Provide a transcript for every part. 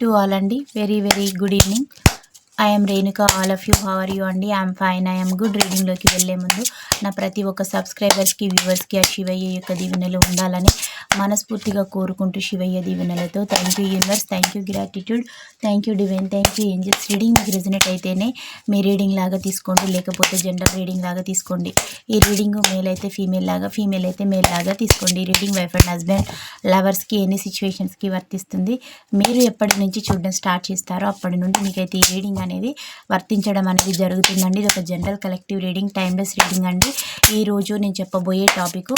To all అండి. Very very good evening. I'm Renuka all of you how are you అండి I'm fine I'm good రీడింగ్లోకి వెళ్ళే ముందు నా ప్రతి ఒక్క సబ్స్క్రైబర్స్కి వ్యూవర్స్కి ఆ శివయ్య యొక్క దీవెనలు ఉండాలని మనస్ఫూర్తిగా కోరుకుంటూ శివయ్య దీవెనలతో thank you universe thank you gratitude thank you divine thank you angels reading మీకు రిజనేట్ అయితేనే మీ రీడింగ్ లాగా తీసుకోండి. లేకపోతే జనరల్ రీడింగ్ లాగా తీసుకోండి. ఈ రీడింగ్ మేల్ అయితే ఫీమేల్ లాగా ఫీమేల్ అయితే మేల్ లాగా తీసుకోండి. ఈ రీడింగ్ వైఫ్ అండ్ హస్బెండ్ లవర్స్కి ఎన్ని సిచ్యువేషన్స్కి వర్తిస్తుంది? మీరు ఎప్పటి నుంచి చూడడం స్టార్ట్ చేస్తారో అప్పటి నుండి మీకైతే ఈ రీడింగ్ అనేది అనేది వర్తించడం అనేది జరుగుతుందండి. ఇది ఒక general collective reading timeless reading అండి. ఈరోజు నేను చెప్పబోయే టాపిక్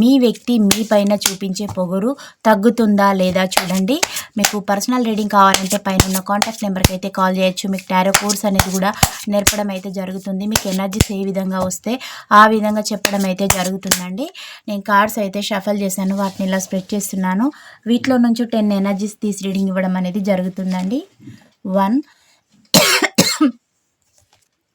మీ వ్యక్తి మీ పైన చూపించే పొగరు తగ్గుతుందా లేదా చూడండి. మీకు పర్సనల్ రీడింగ్ కావాలంటే పైన ఉన్న కాంటాక్ట్ నెంబర్కి అయితే కాల్ చేయొచ్చు. మీకు టారో కోర్స్ అనేది కూడా నేర్పడం అయితే జరుగుతుంది. మీకు ఎనర్జీస్ ఏ విధంగా వస్తే ఆ విధంగా చెప్పడం అయితే జరుగుతుందండి. నేను కార్డ్స్ అయితే షఫల్ చేశాను. వాటిని ఇలా స్ప్రెడ్ చేస్తున్నాను. వీటిలో నుంచి టెన్ ఎనర్జీస్ తీసి రీడింగ్ ఇవ్వడం అనేది జరుగుతుందండి. One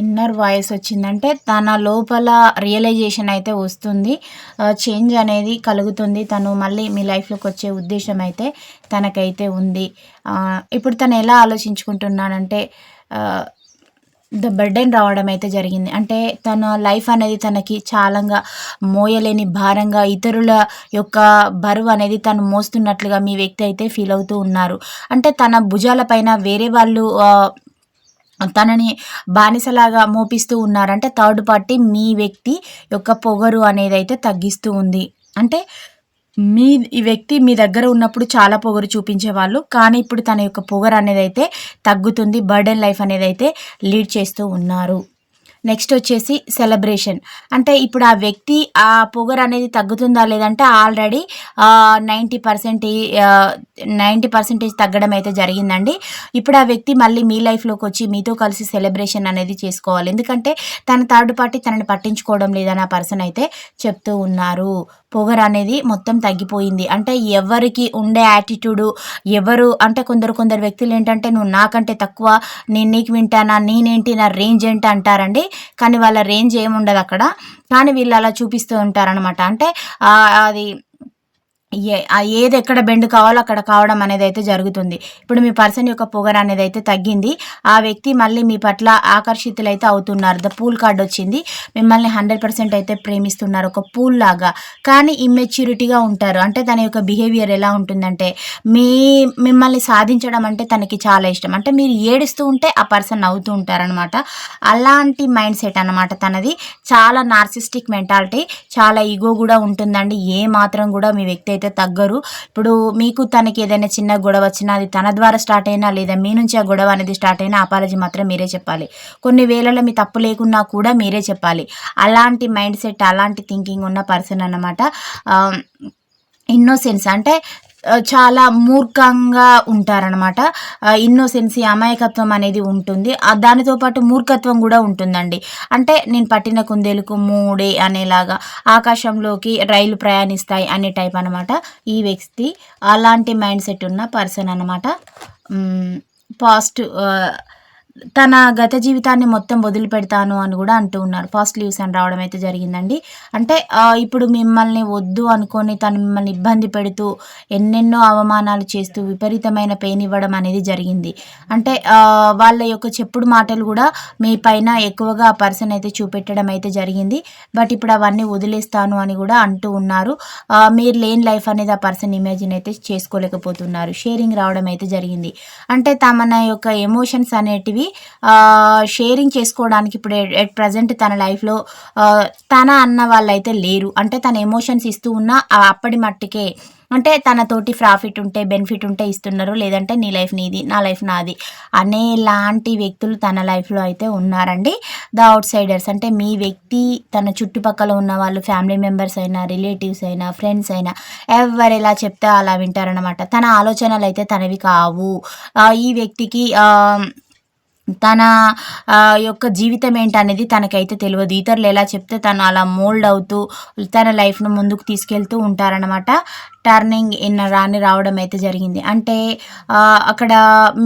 Inner voice వచ్చిందంటే తన లోపల రియలైజేషన్ అయితే వస్తుంది. చేంజ్ అనేది కలుగుతుంది. తను మళ్ళీ మీ లైఫ్లోకి వచ్చే ఉద్దేశం అయితే తనకైతే ఉంది. ఇప్పుడు తను ఎలా ఆలోచించుకుంటున్నానంటే ద బర్డెన్ రావడం అయితే జరిగింది. అంటే తన లైఫ్ అనేది తనకి చాలంగా మోయలేని భారంగా ఇతరుల యొక్క బరువు అనేది తను మోస్తున్నట్లుగా మీ వ్యక్తి అయితే ఫీల్ అవుతూ ఉన్నారు. అంటే తన భుజాలపైన వేరే వాళ్ళు తనని బానిసలాగా మోపిస్తూ ఉన్నారంటే థర్డ్ పార్టీ మీ వ్యక్తి యొక్క పొగరు అనేది అయితే తగ్గిస్తూ ఉంది. అంటే మీ ఈ వ్యక్తి మీ దగ్గర ఉన్నప్పుడు చాలా పొగరు చూపించేవాళ్ళు కానీ ఇప్పుడు తన యొక్క పొగరు అనేది అయితే తగ్గుతుంది బర్డెన్ లైఫ్ అనేది అయితే లీడ్ చేస్తూ ఉన్నారు. నెక్స్ట్ వచ్చేసి సెలబ్రేషన్. అంటే ఇప్పుడు ఆ వ్యక్తి ఆ పొగర్ అనేది తగ్గుతుందా లేదంటే already ninety percent ninety percentage తగ్గడం అయితే జరిగిందండి. ఇప్పుడు ఆ వ్యక్తి మళ్ళీ మీ లైఫ్లోకి వచ్చి మీతో కలిసి సెలబ్రేషన్ అనేది చేసుకోవాలి. ఎందుకంటే తన థర్డ్ పార్టీ తనని పట్టించుకోవడం లేదని ఆ పర్సన్ అయితే చెప్తూ ఉన్నారు. పొగరు అనేది మొత్తం తగ్గిపోయింది. అంటే ఎవరికి ఉండే యాటిట్యూడు ఎవరు అంటే కొందరు కొందరు వ్యక్తులు ఏంటంటే నువ్వు నాకంటే తక్కువ నేను నీకు వింటానా నేనేంటి నా రేంజ్ ఏంటి అంటారండి. కానీ వాళ్ళ రేంజ్ ఏముండదు అక్కడ. కానీ వీళ్ళు అలా చూపిస్తూ ఉంటారనమాట అంటే అది ఏ ఏది ఎక్కడ బెండ్ కావాలో అక్కడ కావడం అనేది అయితే జరుగుతుంది. ఇప్పుడు మీ పర్సన్ యొక్క పొగర అనేది అయితే తగ్గింది. ఆ వ్యక్తి మళ్ళీ మీ పట్ల ఆకర్షితులైతే అవుతున్నారు. ద పూల్ కార్డ్ వచ్చింది. మిమ్మల్ని హండ్రెడ్ పర్సెంట్ అయితే ప్రేమిస్తున్నారు. ఒక పూల్ లాగా. కానీ ఇమ్మెచ్యూరిటీగా ఉంటారు. అంటే తన యొక్క బిహేవియర్ ఎలా ఉంటుందంటే మీ మిమ్మల్ని సాధించడం అంటే తనకి చాలా ఇష్టం. అంటే మీరు ఏడుస్తూ ఉంటే ఆ పర్సన్ నవ్వుతూ ఉంటారనమాట అలాంటి మైండ్ సెట్ అనమాట తనది. చాలా నార్సిస్టిక్ మెంటాలిటీ. చాలా ఈగో కూడా ఉంటుందండి. ఏ మాత్రం కూడా మీ వ్యక్తి అయితే తగ్గరు. ఇప్పుడు మీకు తనకి ఏదైనా చిన్న గొడవ వచ్చినా అది తన ద్వారా స్టార్ట్ అయినా లేదా మీ నుంచి ఆ గొడవ అనేది స్టార్ట్ అయినా అపాలజీ మాత్రం మీరే చెప్పాలి. కొన్ని వేళల్లో మీ తప్పు లేకున్నా కూడా మీరే చెప్పాలి. అలాంటి మైండ్ సెట్ అలాంటి థింకింగ్ ఉన్న పర్సన్ అన్నమాట. ఇన్నోసెన్స్ అంటే చాలా మూర్ఖంగా ఉంటారనమాట ఇన్నోసెన్సీ అమాయకత్వం అనేది ఉంటుంది. దానితో పాటు మూర్ఖత్వం కూడా ఉంటుందండి. అంటే నేను పట్టిన కుందేలుకు మూడే అనేలాగా ఆకాశంలోకి రైలు ప్రయాణిస్తాయి అనే టైప్ అనమాట ఈ వ్యక్తి. అలాంటి మైండ్ సెట్ ఉన్న పర్సన్ అనమాట పాస్ట్ తన గత జీవితాన్ని మొత్తం వదిలిపెడతాను అని కూడా అంటూ ఉన్నారు. ఫాస్ట్ లీవ్స్ అని రావడం అయితే జరిగిందండి. అంటే ఇప్పుడు మిమ్మల్ని వద్దు అనుకొని తను మిమ్మల్ని ఇబ్బంది పెడుతూ ఎన్నెన్నో అవమానాలు చేస్తూ విపరీతమైన పెయిన్ ఇవ్వడం అనేది జరిగింది. అంటే వాళ్ళ యొక్క చెప్పుడు మాటలు కూడా మీ పైన ఎక్కువగా ఆ పర్సన్ అయితే చూపెట్టడం అయితే జరిగింది. బట్ ఇప్పుడు అవన్నీ వదిలేస్తాను అని కూడా అంటూ ఉన్నారు. మీరు లేని లైఫ్ అనేది ఆ పర్సన్ ఇమేజిన్ అయితే చేసుకోలేకపోతున్నారు. షేరింగ్ రావడం అయితే జరిగింది. అంటే తమ యొక్క ఎమోషన్స్ అనేటివి షేరింగ్ చేసుకోవడానికి ఇప్పుడు ఎట్ ప్రజెంట్ తన లైఫ్లో తన అన్న వాళ్ళైతే లేరు. అంటే తన ఎమోషన్స్ ఇస్తూ ఉన్న అప్పటి మట్టుకే అంటే తనతోటి ప్రాఫిట్ ఉంటే బెనిఫిట్ ఉంటే ఇస్తున్నారు. లేదంటే నీ లైఫ్ నీది నా లైఫ్ నాది అనేలాంటి వ్యక్తులు తన లైఫ్లో అయితే ఉన్నారండి. ద అవుట్ సైడర్స్ అంటే మీ వ్యక్తి తన చుట్టుపక్కల ఉన్న వాళ్ళు ఫ్యామిలీ మెంబర్స్ అయినా రిలేటివ్స్ అయినా ఫ్రెండ్స్ అయినా ఎవరు ఎలా చెప్తే అలా వింటారనమాట తన ఆలోచనలు అయితే తనవి కావు. ఈ వ్యక్తికి తన యొక్క జీవితం ఏంటనేది తనకైతే తెలియదు ఇతరులు ఎలా చెప్తే తను అలా మోల్డ్ అవుతూ తన లైఫ్ను ముందుకు తీసుకెళ్తూ ఉంటారనమాట టర్నింగ్ ఇన్ రాని రావడం అయితే జరిగింది. అంటే అక్కడ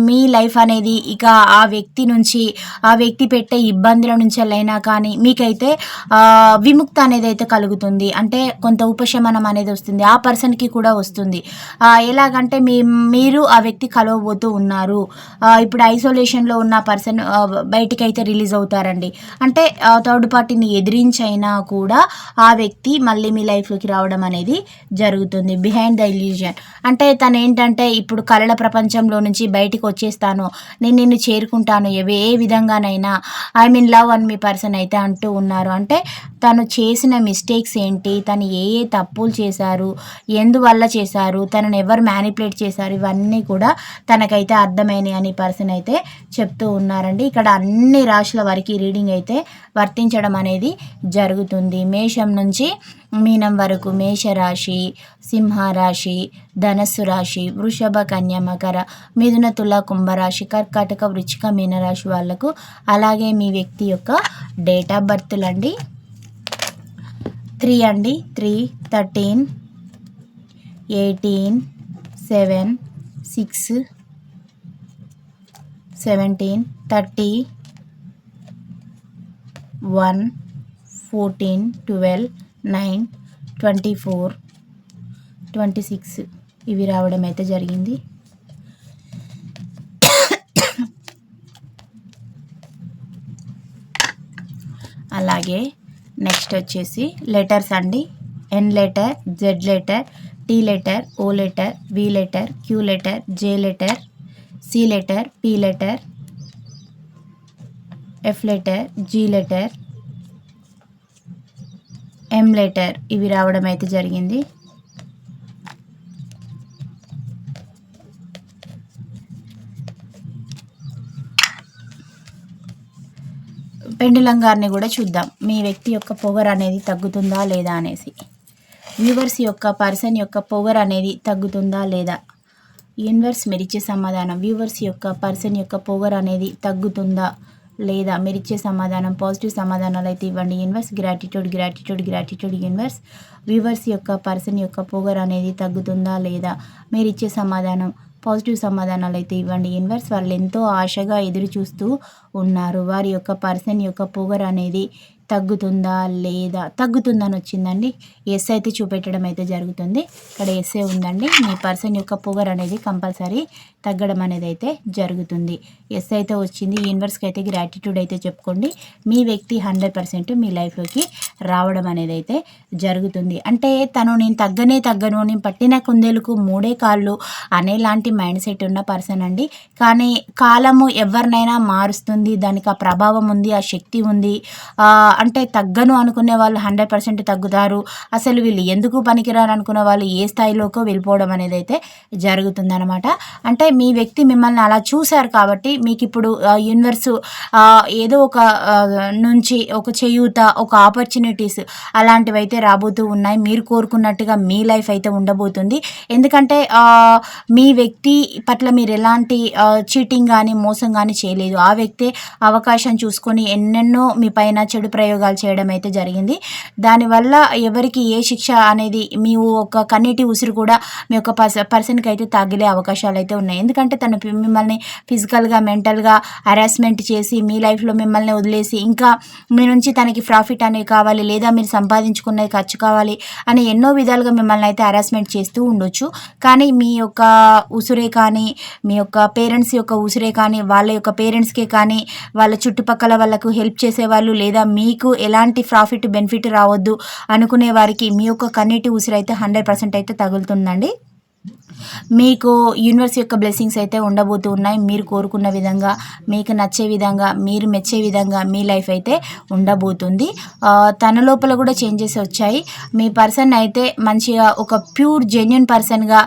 మీ లైఫ్ అనేది ఇక ఆ వ్యక్తి నుంచి ఆ వ్యక్తి పెట్టే ఇబ్బందుల నుంచి అయినా కానీ మీకైతే విముక్త అనేది అయితే కలుగుతుంది. అంటే కొంత ఉపశమనం అనేది వస్తుంది. ఆ పర్సన్కి కూడా వస్తుంది. ఎలాగంటే మీ మీరు ఆ వ్యక్తి కలవబోతూ ఉన్నారు. ఇప్పుడు ఐసోలేషన్లో ఉన్న పర్సన్ బయటికి అయితే రిలీజ్ అవుతారండి. అంటే థర్డ్ పార్టీని ఎదిరించైనా కూడా ఆ వ్యక్తి మళ్ళీ మీ లైఫ్లోకి రావడం అనేది జరుగుతుంది. Behind the illusion. అంటే తను ఏంటంటే ఇప్పుడు కళల ప్రపంచంలో నుంచి బయటికి వచ్చేస్తాను నేను నిన్ను చేరుకుంటాను. ఏ ఏ విధంగానైనా ఐ మీన్ లవ్ అని మీ పర్సన్ అయితే అంటూ ఉన్నారు. అంటే తను చేసిన మిస్టేక్స్ ఏంటి? తను ఏ ఏ తప్పులు చేశారు? ఎందువల్ల చేశారు? తనని ఎవరు మ్యానిపులేట్ చేశారు? ఇవన్నీ కూడా తనకైతే అర్థమైనాయి అని పర్సన్ అయితే చెప్తూ ఉన్నారండి. ఇక్కడ అన్ని రాశుల వరకు రీడింగ్ అయితే వర్తించడం అనేది జరుగుతుంది. మేషం నుంచి మీనం వరకు మేషరాశి సింహరాశి ధనస్సు రాశి వృషభ కన్య మకర మిథున తుల కుంభరాశి కర్కాటక వృచ్చిక మీనరాశి వాళ్ళకు అలాగే మీ వ్యక్తి యొక్క డేట్ ఆఫ్ బర్త్లండి త్రీ అండి. Three thirteen eighteen seven six seventeen thirty one fourteen twelve nine twenty four twenty six ఇవి రావడం అయితే జరిగింది. అలాగే నెక్స్ట్ వచ్చేసి లెటర్స్ అండి. N letter Z letter T letter O letter V letter Q letter J letter C letter P letter F letter G letter M letter ఇవి రావడం అయితే జరిగింది. పెండులం గారిని కూడా చూద్దాం. మీ వ్యక్తి యొక్క పొగర్ అనేది తగ్గుతుందా లేదా అనేసి. వ్యూవర్స్ యొక్క పర్సన్ యొక్క పొగర్ అనేది తగ్గుతుందా లేదా యూనివర్స్ మెరిచే సమాధానం. వ్యూవర్స్ యొక్క పర్సన్ యొక్క పోగర్ అనేది తగ్గుతుందా లేదా మీరు సమాధానం పాజిటివ్ సమాధానాలు అయితే ఇవ్వండి. Universe gratitude gratitude gratitude universe viewers యొక్క పర్సన్ యొక్క పోగర్ అనేది తగ్గుతుందా లేదా మీరిచ్చే సమాధానం పాజిటివ్ సమాధానాలు అయితే ఇవ్వండి. యూనివర్స్ వాళ్ళు ఎంతో ఆశగా ఎదురు చూస్తూ ఉన్నారు. వారి యొక్క పర్సన్ యొక్క పొగర్ అనేది తగ్గుతుందా లేదా? తగ్గుతుందని వచ్చిందండి. ఎస్ అయితే చూపెట్టడం అయితే జరుగుతుంది. ఇక్కడ ఎస్ఏ ఉందండి. మీ పర్సన్ యొక్క పొగర్ అనేది కంపల్సరీ తగ్గడం అనేది అయితే జరుగుతుంది. ఎస్ అయితే వచ్చింది. యూనివర్స్కి అయితే గ్రాటిట్యూడ్ అయితే చెప్పుకోండి. మీ వ్యక్తి హండ్రెడ్ పర్సెంట్ మీ లైఫ్లోకి రావడం అనేది అయితే జరుగుతుంది. అంటే తను నేను తగ్గనే తగ్గను నేను పట్టిన కుందేలకు మూడే కాళ్ళు అనేలాంటి మైండ్ సెట్ ఉన్న పర్సన్ అండి. కానీ కాలము ఎవరినైనా మారుస్తుంది. దానికి ఆ ప్రభావం ఉంది ఆ శక్తి ఉంది. ఆ, అంటే తగ్గను అనుకునే వాళ్ళు హండ్రెడ్ పర్సెంట్ తగ్గుతారు. అసలు వీళ్ళు ఎందుకు పనికిరారు అనుకునే వాళ్ళు ఏ స్థాయిలోకో వెళ్ళిపోవడం అనేది అయితే జరుగుతుందనమాట అంటే మీ వ్యక్తి మిమ్మల్ని అలా చూశారు కాబట్టి మీకు ఇప్పుడు యూనివర్స్ ఏదో ఒక నుంచి ఒక చేయూత ఒక ఆపర్చునిటీస్ అలాంటివి అయితే రాబోతూ ఉన్నాయి. మీరు కోరుకున్నట్టుగా మీ లైఫ్ అయితే ఉండబోతుంది. ఎందుకంటే మీ వ్యక్తి పట్ల మీరు ఎలాంటి చీటింగ్ కానీ మోసం కానీ చేయలేదు. ఆ వ్యక్తే అవకాశం చూసుకొని ఎన్నెన్నో మీ పైన చెడు ప్రయోగాలు చేయడం అయితే జరిగింది. దానివల్ల ఎవరికి ఏ శిక్ష అనేది మీ ఒక కన్నీటి ఉసిరు కూడా మీ యొక్క పర్స పర్సన్కి అయితే తగిలే అవకాశాలు అయితే ఉన్నాయి. ఎందుకంటే తను మిమ్మల్ని ఫిజికల్గా మెంటల్గా హరాస్మెంట్ చేసి మీ లైఫ్లో మిమ్మల్ని వదిలేసి ఇంకా మీ నుంచి తనకి ప్రాఫిట్ అనేది కావాలి లేదా మీరు సంపాదించుకున్నది ఖర్చు కావాలి అని ఎన్నో విధాలుగా మిమ్మల్ని అయితే హరాస్మెంట్ చేస్తూ ఉండొచ్చు. కానీ మీ యొక్క ఉసురే కానీ మీ యొక్క పేరెంట్స్ యొక్క ఉసురే కానీ వాళ్ళ యొక్క పేరెంట్స్కే కానీ వాళ్ళ చుట్టుపక్కల వాళ్ళకు హెల్ప్ చేసేవాళ్ళు లేదా మీ మీకు ఎలాంటి ప్రాఫిట్ బెనిఫిట్ రావద్దు అనుకునే వారికి మీ యొక్క కన్నీటి ఉసిరైతే అయితే హండ్రెడ్ పర్సెంట్ అయితే తగులుతుందండి. మీకు యూనివర్స్ యొక్క బ్లెస్సింగ్స్ అయితే ఉండబోతూ ఉన్నాయి మీరు కోరుకున్న విధంగా మీకు నచ్చే విధంగా మీరు మెచ్చే విధంగా మీ లైఫ్ అయితే ఉండబోతుంది. తన లోపల కూడా చేంజెస్ వచ్చాయి. మీ పర్సన్ అయితే మంచిగా ఒక ప్యూర్ జెన్యున్ పర్సన్గా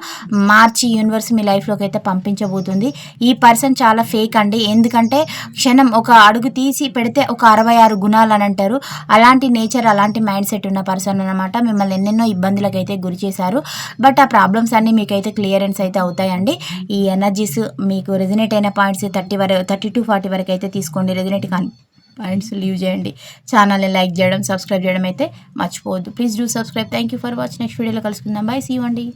మార్చి యూనివర్స్ మీ లైఫ్లోకి అయితే పంపించబోతుంది. ఈ పర్సన్ చాలా ఫేక్ అండి. ఎందుకంటే క్షణం ఒక అడుగు తీసి పెడితే ఒక అరవై ఆరు గుణాలు అని అంటారు. అలాంటి నేచర్ అలాంటి మైండ్ సెట్ ఉన్న పర్సన్ అనమాట మిమ్మల్ని ఎన్నెన్నో ఇబ్బందులకు అయితే గురి చేశారు. బట్ ఆ ప్రాబ్లమ్స్ అన్నీ మీకైతే క్లియరెన్స్ అయితే అవుతాయండి. ఈ ఎనర్జీస్ మీకు రెజినేట్ అయిన పాయింట్స్ థర్టీ వరకు థర్టీ టు ఫార్టీ వరకు అయితే తీసుకోండి. రెజినేట్ కానీ పాయింట్స్ లీవ్ చేయండి. ఛానల్ని లైక్ చేయడం సబ్స్క్రైబ్ చేయడం అయితే మర్చిపోవద్దు. Please do subscribe thank you for watch next వీడియోలో కలుసుకుందాం. బాయ్ సీ అండి.